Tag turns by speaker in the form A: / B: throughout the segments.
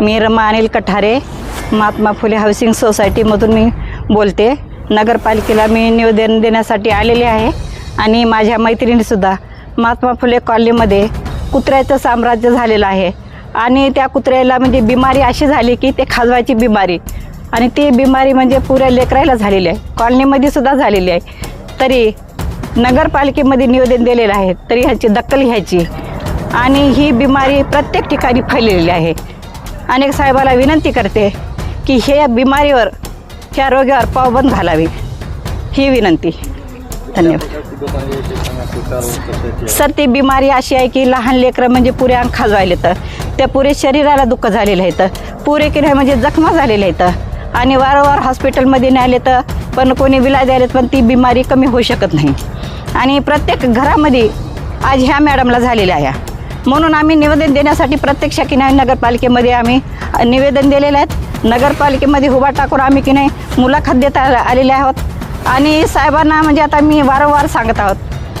A: मी Rama Anil Kathare Mahatma Phule housing सोसायटीमधून मी बोलते. नगरपालिकेला मी निवेदन देण्यासाठी आलेले आहे आणि माझ्या मैत्रिणीसुद्धा महात्मा फुले कॉलनीमध्ये कुत्र्याचं साम्राज्य झालेलं आहे. आणि त्या कुत्र्याला म्हणजे बिमारी अशी झाली की ते खाजवायची बिमारी. आणि ती बिमारी म्हणजे पुऱ्या लेकरायला झालेली आहे. कॉलनीमध्ये सुद्धा झालेली आहे. तरी नगरपालिकेमध्ये निवेदन दिलेलं आहे. तरी ह्याची दखल घ्यायची. आणि ही बिमारी प्रत्येक ठिकाणी फैललेली आहे. अनेक साहेबाला विनंती करते की हे बिमारीवर ह्या आरोग्यावर पावबंद घालावी. ही विनंती. धन्यवाद. सर ती बिमारी अशी आहे की लहान लेकरं म्हणजे पुरे अंग खाजवायले तर त्या पुरे शरीराला दुःख झालेलं आहे तर पुरे की नाही म्हणजे जखमा झालेल्या आहेत. आणि वारंवार हॉस्पिटलमध्ये न्यायले तर पण कोणी विलाज द्यायला पण ती बिमारी कमी होऊ शकत नाही. आणि प्रत्येक घरामध्ये आज ह्या मॅडमला झालेल्या आहे. म्हणून आम्ही निवेदन देण्यासाठी प्रत्यक्ष की नाही नगरपालिकेमध्ये आम्ही निवेदन दिलेलं आहेत. नगरपालिकेमध्ये उभा टाकून आम्ही की नाही मुलाखत देता आलेले आहोत. आणि साहेबांना म्हणजे आता मी वारंवार सांगत आहोत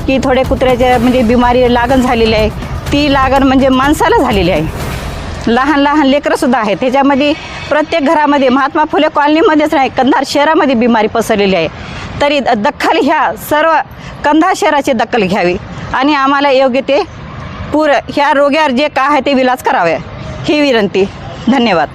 A: की थोडे कुत्र्याच्या म्हणजे बिमारी लागण झालेली आहे. ती लागण म्हणजे माणसाला झालेली आहे. लहान लहान लेकरंसुद्धा आहेत. त्याच्यामध्ये प्रत्येक घरामध्ये महात्मा फुले कॉलनीमध्येच नाही कंधार शहरामध्ये बिमारी पसरलेली आहे. तरी द- दखल ह्या सर्व कंधार शहराची दखल घ्यावी आणि आम्हाला योग्य ते पूर ह्या रोग्यावर जे काय आहे ते विलास करावे. ही विनंती. धन्यवाद.